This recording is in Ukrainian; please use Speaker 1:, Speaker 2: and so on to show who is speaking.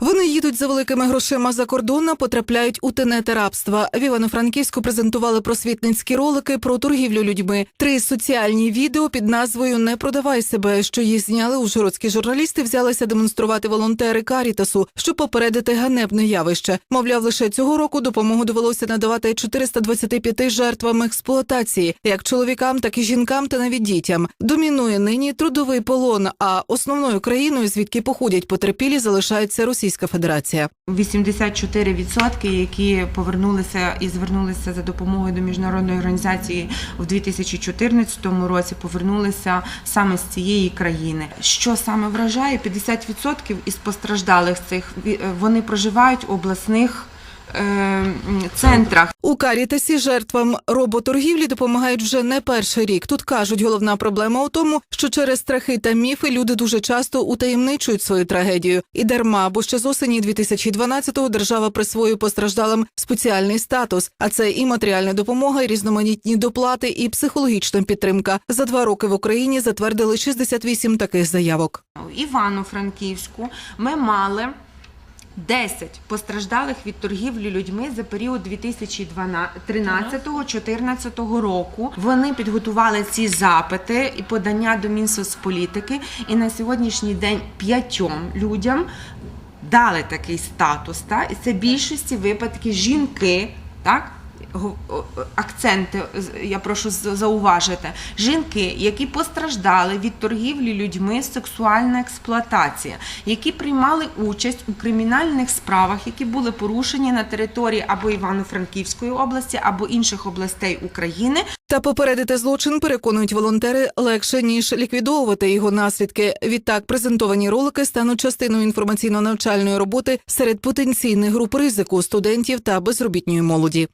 Speaker 1: Вони їдуть за великими грошима за кордон, а потрапляють у тенети рабства. В Івано-Франківську презентували просвітницькі ролики про торгівлю людьми. Три соціальні відео під назвою Не продавай себе, що їх зняли ужгородські журналісти, взялися демонструвати волонтери Карітасу, щоб попередити ганебне явище. Мовляв, лише цього року допомогу довелося надавати 425 жертвам експлуатації, як чоловікам, так і жінкам та навіть дітям. Домінує нині трудовий полон. А основною країною, звідки походять потерпілі, залишається Російська Федерація.
Speaker 2: 84%, які повернулися і звернулися за допомогою до міжнародної організації в 2014 році, повернулися саме з цієї країни. Що саме вражає? 50% із постраждалих цих вони проживають в обласних е, центрах.
Speaker 1: У Карітасі жертвам роботоргівлі допомагають вже не перший рік. Тут кажуть, головна проблема у тому, що через страхи та міфи люди дуже часто утаємничують свою трагедію. І дарма, бо ще з осені 2012-го держава присвоює постраждалим спеціальний статус. А це і матеріальна допомога, і різноманітні доплати, і психологічна підтримка. За два роки в Україні затвердили 68 таких заявок.
Speaker 2: Івано-Франківську ми мали 10 постраждалих від торгівлі людьми за період 2013-2014 року. Вони підготували ці запити і подання до Мінсоцполітики. І на сьогоднішній день п'ятьом людям дали такий статус. Та? І це більшості випадків жінки, так? Акценти я прошу зауважити. Жінки, які постраждали від торгівлі людьми, сексуальна експлуатація, які приймали участь у кримінальних справах, які були порушені на території або Івано-Франківської області, або інших областей України,
Speaker 1: Та попередити злочин переконують волонтери легше ніж ліквідовувати його наслідки. Відтак презентовані ролики стануть частиною інформаційно-навчальної роботи серед потенційних груп ризику студентів та безробітної молоді.